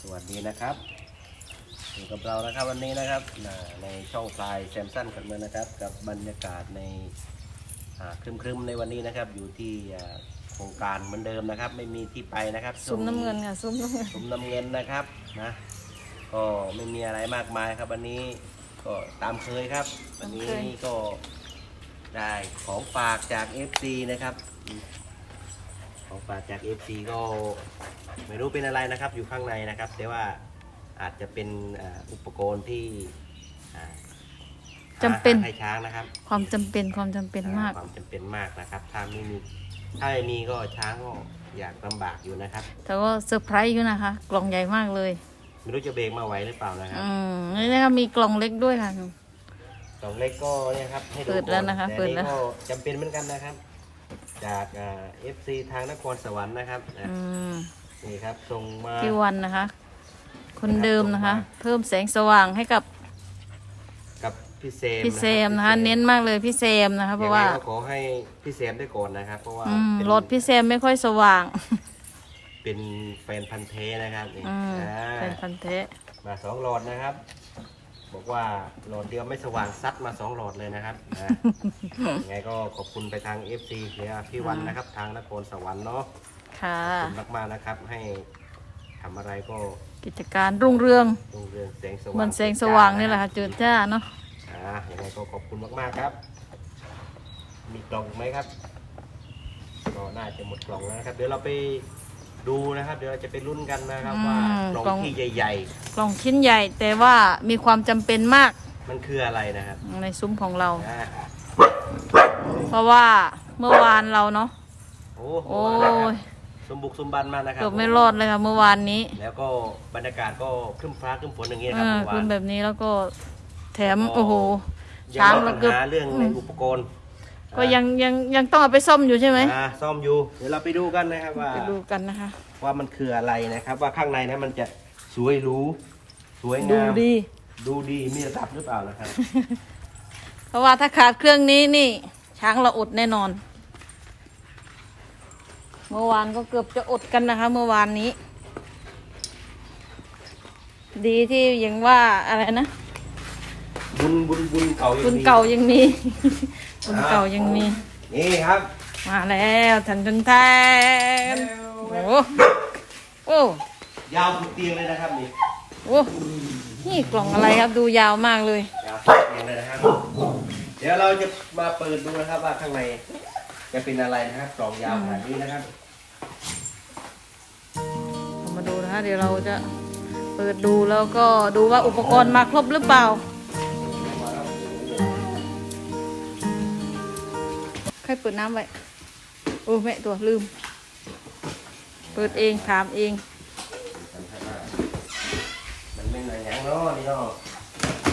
สวัสดีนะครับอยู่กับเรานะครับวันนี้นะครับอ่าในช่องพลายแซมสันกันเมืองนะครับ กับบรรยากาศในอ่าครึมๆในวันนี้นะครับ อยู่ที่อ่าโครงการเหมือนเดิมนะครับ ไม่มีที่ไปนะครับซุ้มน้ำเงินค่ะซุ้มน้ำเงินซุ้มน้ำเงินนะครับนะก็ไม่มีอะไรมากมายครับวันนี้ก็ตามเคยครับ วันนี้ก็ได้ของฝากจาก FC นะครับ ของฝากจาก FC ก็ไม่รู้เป็นอะไรนะครับ อยู่ข้างในนะครับ แต่ว่าอาจจะเป็นอ่าอุปกรณ์ที่อ่าจำเป็นหาให้ช้างนะครับ ความจำเป็นความจำเป็นมาก ความจำเป็นมากนะครับ ถ้าไม่มีถ้าไม่มีก็ช้างก็อยากลำบากอยู่นะครับ แต่ว่าเซอร์ไพรส์อยู่นะคะ กล่องใหญ่มากเลย ไม่รู้จะเบรกมาไหวหรือเปล่านะครับอืมนี่นะคะมีกล่องเล็กด้วยค่ะกล่องเล็กก็เนี่ยครับให้ดูเปิดแล้วนะคะก่อเปิดแล้วต่นี่ก็จำเป็นเหมือนกันนะครับ จากเอฟซีทางนครสวรรค์นะครับนะอืมนี่ครับส่งมาพี่วันนะคะ คนเดิมนะคะ เพิ่มแสงสว่างให้กับกับพี่เซมพี่เซมรับนะคะ เน้นมากเลยพี่เซมนะคะ เพราะว่ายังไงก็ขอให้พี่เซมได้ก่อนนะครับ เพราะว่าอืมเป็นรถพี่เซมไม่ค่อยสว่าง เป็นแฟนพันธ์แท้นะครับนี่อืมอ่าเป็นพันเทะมาสองหลอดนะครับ บอกว่าหลอดเดียวไม่สว่างซัดมาสองหลอดเลยนะครับนะยังไงก็ขอบคุณไปทาง FC เนี่ยพี่วันนะครับ ทางนครสวรรค์เนาะค่ะ ขอบคุณมากๆนะครับ ให้ทำอะไรก็กิจการรุ่งเรืองรุ่งเรืองแสงสเหว่างมันแสงสว่างนี่แหละค่ะเจิดจ้าเนาะอ่ายังไงก็ขอบคุณมากๆครับ มีกล่องไหมครับก็น่าจะหมดกล่องแล้วนะครับ เดี๋ยวเราไป ดูนะครับ เดี๋ยวเราจะไปลุ้นกันนะครับว่ากล่อง ที่ใหญ่ กล่องชิ้นใหญ่แต่ว่ามีความจำเป็นมากๆ มันคืออะไรนะครับในซุ้มของเรา อ่าเพราะว่าเมื่อวานเราเนาะโอ้โหโอ้นะครับยสมบุกสมบันมากนะครับเกือบไม่รอดเลยค่ะเมื่อวานนี้แล้วก็บรรยากาศก็ครึ้มฟ้าครึ้มฝนอย่างเงี้ยเอครับอเมื่อวาคืนน แบบนี้แล้วก็แถมแล้วก็โอ้โห ยังช้างมีเราปัญเกือบหาเรื่องในอืม อุปกรณ์ ก็ยังยังยังต้องเอาไปซ่อมอยู่ใช่ไหมอ่าซ่อมอยู่ เดี๋ยวเราไปดูกันนะครับว่า ไปดูกันนะคะ ว่ามันคืออะไรนะครับ ว่าข้างในนะมันจะสวยหรูสวยดูงามดี ดูดีมีระดับหรือเปล่านะครับ เพราะว่าถ้าขาดเครื่องนี้นี่ ช้างเราอดแน่นอน เมื่อวานก็เกือบจะอดกันนะคะ เมื่อวานนี้ ดีที่ยังว่าอะไรนะ บุญบุญบุญเก่ายังบุญมีเก่ายังมี บุญเก่ายังมี นี่ครับมาแล้วทันทันแทนโอ้โหโอ้ยาวสุดเตียงเลยนะครับนี่โอ้นี่กล่องอะไรครับดูยาวมากเลยยาวสุดเตียงเลยนะครับ เดี๋ยวเราจะมาเปิดดูนะครับว่าข้างในจะเป็นอะไรนะครับกล่องยาวขนาดนี้นะครับเรามาดูนะคะเดี๋ยวเราจะเปิดดูแล้วก็ดูว่าอุปกรณ์มาครบหรือเปล่า ใครเปิดน้ำไว้ โอ้แม่ตัวลืม เปิดเองถามเอง มันเป็นอะไรอย่างเนาะนี่เนาะ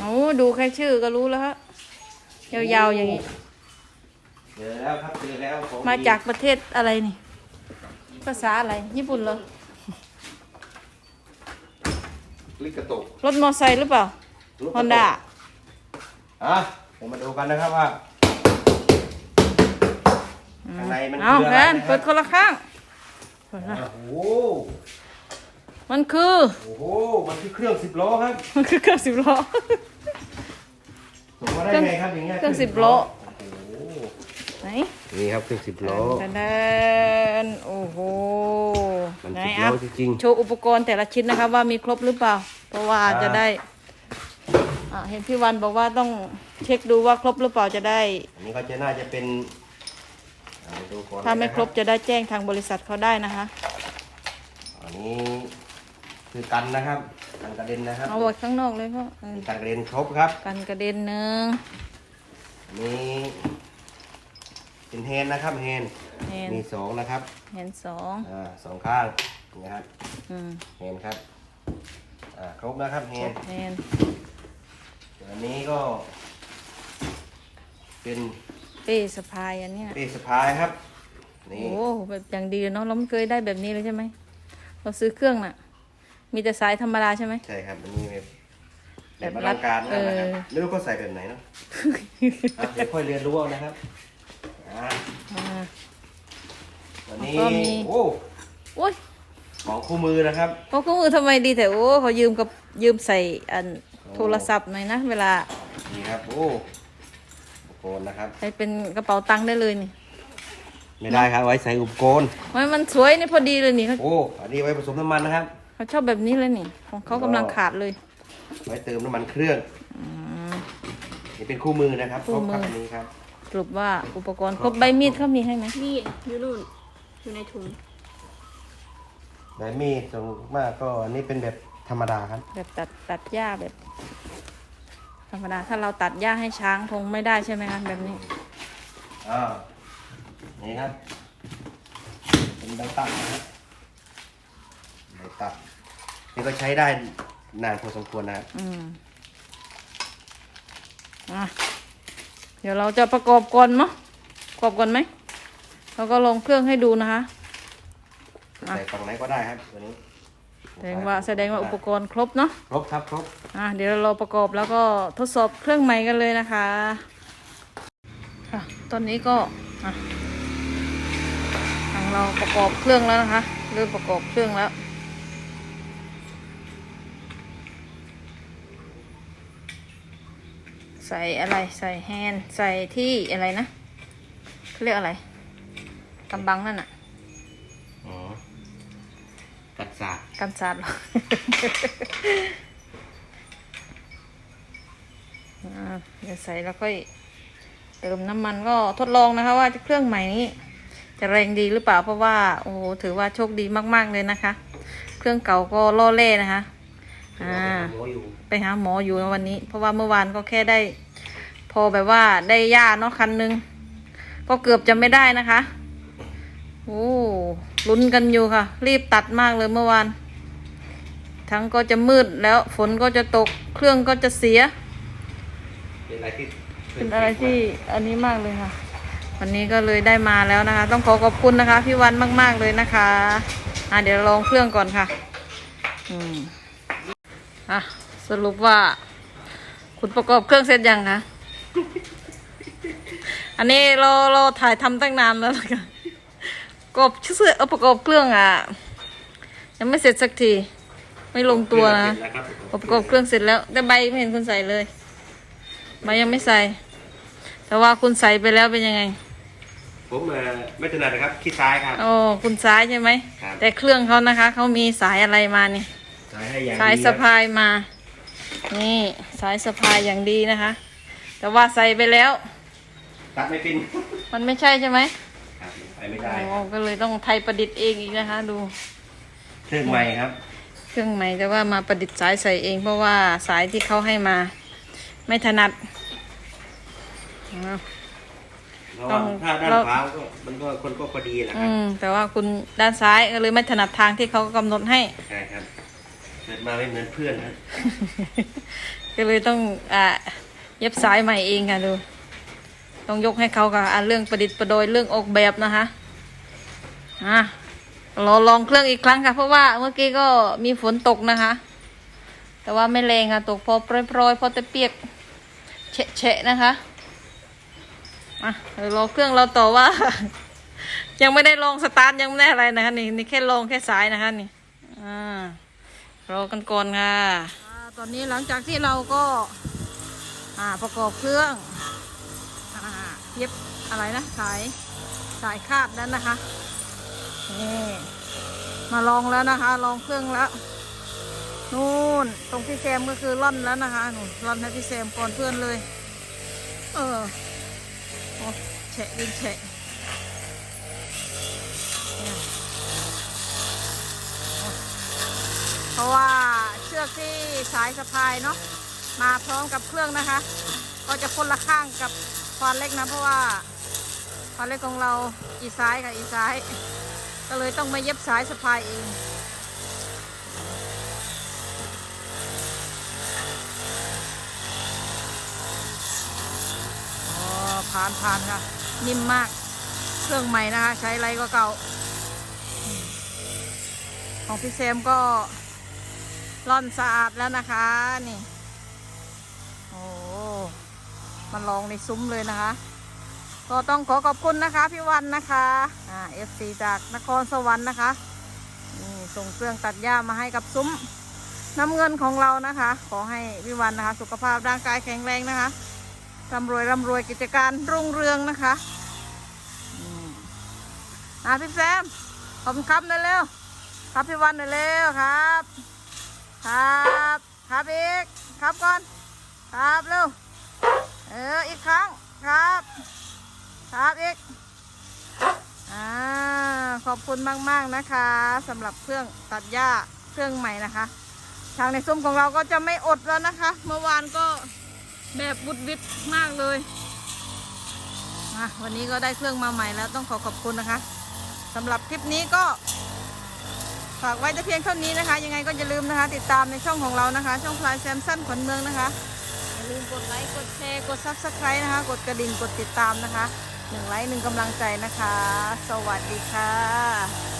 โอ้ดูแค่ชื่อก็รู้แล้วฮะยาวๆอย่างนี้ เจอแล้วครับเจอแล้วของมาจากประเทศอะไรนี่ ภาษาอะไร ญี่ปุ่นเหรอ ลิกาโตะรถมอไซค์หรือเปล่า ฮอนด้า อะเดี๋ยวมาดูกันนะครับว่า ข้างในมันเอาคืออะไรแพนนะคเปิรัดคนละข้างเปิดละโอ้โหมันคือโอ้โหมันคือเครื่องสิบล้อครับมันคือเครื่องสิบล้อ ส่งมาได้ไงครับอย่างเงี้ยเครื่องสิบล้อ โอ้โหไหนนี่ครับเครื่องสิบล้อแดนโอ้โหมันไหนสิบอะล้อจริงโชว์อุปกรณ์แต่ละชิ้นนะครับว่ามีครบหรือเปล่า เพราะว่าอ่าจะได้อะเห็นพี่วันบอกว่าต้องเช็คดูว่าครบหรือเปล่าจะได้ๆอันนี้ก็จะน่าจะเป็น อ่าดูก่อนถ้าไม่นะครบจะได้แจ้งทางบริษัทเขาได้นะคะอันนี้คือกันนะครับกันกระเด็นนะครับเอาไว้ข้างนอกเลยก็เออกันกระเด็นครบครับกันกระเด็นหนึ่ง อันนี้เป็นแฮนด์นะครับแฮนด์เห็นมีสองนะครับเห็นสองอ่าสองข้างนะครับอืมแฮนด์ครับอ่าครบนะครับแฮนด์เห็นอันนี้ก็เป็นเป้สะพายอันเนี้ยเป้สะพายครับโอ้นี่แบบอย่างดีเลยเนาะเราไม่เคยได้แบบนี้เลยใช่ไหมเราซื้อเครื่องน่ะ มีแต่สายธรรมดาใช่ไหมใช่ครับอันนี้แบบแบแบบบอลังการมากนะครับเออไม่รู้เขาใส่แบบไหนเนาะอะเดี๋ยวค่อยเรียนรู้เอานะครับอ่าอ่า วันนี้แล้วก็มี โอ้โอ้ยของคู่มือนะครับเขาคู่มือทำไมดีแต่โอ้เขายืมกับยืมใส่อันโทรศัพท์หน่อยนะเวลานี่ครับโอ้ อุปกรณ์นะครับ ใช้เป็นกระเป๋าตังค์ได้เลยนี่ไม่ได้ครับไว้ใส่อุปกรณ์โอ้ยมันสวยนี่พอดีเลยนี่เขาโอ้อันนี้ไว้ผสมน้ำมันนะครับ เขาชอบแบบนี้เลยนี่ ของเขากำลังขาดเลย ไว้เติมน้ำมันเครื่องนี่เป็นคู่มือนะครับคู่มือรบรับอันนี้ครับ สรุปว่าอุปกรณ์ครบใบมีดเขามีให้ไหมนี่อยู่นู่นอยู่ในถุงใบมีดส่วนมากก็อันนี้เป็นแบบธรรมดาครับ แบบตัดตัดหญ้าแบบ ธรรมดาถ้าเราตัดหญ้าให้ช้างคงไม่ได้ใช่ไหมคะแบบนี้อ่านี่ครับเป็นใบตัดนะครับใบตัดนี่ก็ใช้ได้นานพอสมควรนะครับอืมอะเดี๋ยวเราจะประกอบก่อนมั้งประกอบก่อนไหมเราก็ลงเครื่องให้ดูนะคะอะใส่ฝั่งไหนก็ได้ครับตัวนี้ แสดงว่าแสดงว่าอุปกรณ์ครบเนาะครบครับครบอะเดี๋ยวเราประกอบแล้วก็ทดสอบเครื่องใหม่กันเลยนะคะค่ะตอนนี้ก็อะทางเราประกอบเครื่องแล้วนะคะเริ่มประกอบเครื่องแล้วใส่อะไรใส่แฮนด์ใส่ที่อะไรนะเขาเรียกอะไรกำบังนั่นน่ะ สากกันศาสตร์เหรออ่าเดี๋ยวใส่แล้วค่อยเติมน้ำมันก็ทดลองนะคะ ว่าเครื่องใหม่นี้ จะแรงดีหรือเปล่าเพราะว่า โอ้โหถือว่าโชคดีมาก ๆ เลยนะคะ เครื่องเก่าก็ล่อเล่นะคะอ่าไปหาหมออยู่วันนี้ เพราะว่าเมื่อวานก็แค่ได้ พอแบบว่าได้ยาเนาะคันหนึง ก็เกือบจะไม่ได้นะคะโอ้ ลุ้นกันอยู่ค่ะ รีบตัดมากเลยเมื่อวาน ทั้งก็จะมืดแล้วฝนก็จะตกเครื่องก็จะเสีย เป็นอะไรที่เป็นอะไรที่อันนี้มากเลยค่ะ วันนี้ก็เลยได้มาแล้วนะคะ ต้องขอขอบคุณนะคะ พี่วันมาก ๆเลยนะคะอะเดี๋ยวลองเครื่องก่อนค่ะ อืมอะสรุปว่า คุณประกอบเครื่องเสร็จยังคะ อันนี้เราเราถ่ายทำตั้งนานแล้วนะคะประ กอบชื่อเอาประกอบเครื่องอะ ยังไม่เสร็จสักที ไม่ลงตัวนะเสร็จแล้วครับประกอบเครื่องเสร็จแล้ว แต่ใบไม่เห็นคุณใส่เลย ใบยังไม่ใส่ แต่ว่าคุณใส่ไปแล้วเป็นยังไง ผมเอ่อไม่ถนัดนะครับขี้ซ้ายครับ โอ้คุณซ้ายใช่ไหมครับแต่เครื่องเขานะคะ เขามีสายอะไรมานี่ซ้ายให้อย่างสายดีสะพายมา นี่สายสะพายอย่างดีนะคะ แต่ว่าใส่ไปแล้ว ตัดไม่เป็น มันไม่ใช่ใช่ไหม ครับไปไม่ได้โอ้ก็เลยต้องไทยประดิษฐ์เองอีกนะคะ ดูเครื่องใหม่ครับ เครื่องใหม่แต่ว่ามาประดิษฐ์สายใส่เอง เพราะว่าสายที่เขาให้มา ไม่ถนัดอ้าว เพราะว่าถ้าด้านเรา ขวาก็มันก็คนก็พอดีแหละคอืรับมแต่ว่าคุณด้านซ้ายก็เลยไม่ถนัดทางที่เขากำหนดให้ ใช่ครับเกิดมาไม่เหมือนเพื่อนนะก็เลยต้องอ่าเย็บสายใหม่เองค่ะดู ต้องยกให้เขาค่ะอ่าเรื่องประดิษฐ์ประดอยเรื่องออกแบบนะคะอะรอลองเครื่องอีกครั้งค่ะ เพราะว่าเมื่อกี้ก็มีฝนตกนะคะ แต่ว่าไม่แรงค่ะ ตกพอโปรยๆพอแต่เปียกเฉะๆนะคะอะเรอเครื่องเราต่อว่า ยังไม่ได้ลองสตาร์ทยังไม่ได้อะไรนะคะนี่นี่แค่ลองแค่สายนะคะนี่อ่ารอกันก่อนค่ะตอนนี้หลังจากที่เราก็อ่าประกอบเครื่อง เย็บอะไรนะสายสายคาดนั้นนะคะนี่มาลองแล้วนะคะ ลองเครื่องแล้วนู่นตรงพี่แซมก็คือร่อนแล้วนะคะนู่นร่อนให้พี่แซมก่อนเพื่อนเลย เออโอ้แฉะดินแฉะเนี่ยโอ้เพราะว่าเชือกที่สายสะพายเนาะมาพร้อมกับเครื่องนะคะ ก็จะคนละข้างกับ ควานเล็กนะเพราะว่าควานเล็กของเราอีซ้ายกับอีซ้าย ก็เลยต้องมาเย็บสายสะพายเองอ๋อผ่านผ่านค่ะ นิ่มมากเครื่องใหม่นะคะ ใช้ไรก็เก่า ของพี่แซมก็ร่อนสะอาดแล้วนะคะนี่ มาลองในซุ้มเลยนะคะ ก็ต้องขอขอบคุณนะคะพี่วันนะคะอ่าเอฟซีจากนครสวรรค์นะคะนี่ส่งเครื่องตัดหญ้ามาให้กับซุ้มน้ำเงินของเรานะคะ ขอให้พี่วันนะคะ สุขภาพร่างกายแข็งแรงนะคะร่ำรวยร่ำรวยกิจการรุ่งเรืองนะคะอ่าพี่แซมขอบคุณครับหน่อยเร็วครับพี่วันหน่อยเร็วครับ ครับ ครับอีกครับก่อน ครับเร็ว เออ อีกครั้ง ครับ ครับอีก อ่า ขอบคุณมาก ๆ นะคะสำหรับเครื่องตัดหญ้าเครื่องใหม่นะคะ ทางในซุ้มของเราก็จะไม่อดแล้วนะคะ เมื่อวานก็แบบบุดวิดมากเลยอะวันนี้ก็ได้เครื่องมาใหม่แล้วต้องขอขอบคุณนะคะสำหรับคลิปนี้ก็ฝากไว้แต่เพียงเท่านี้นะคะ ยังไงก็อย่าลืมนะคะ ติดตามในช่องของเรานะคะ ช่องพลายแซมสั้นขวัญเมืองนะคะ ลืมกดไลค์ กดแชร์ กดซับสไครต์นะคะ กดกระดิ่ง กดติดตามนะคะหนึ่งไลค์หนึ่งกำลังใจนะคะ สวัสดีค่ะ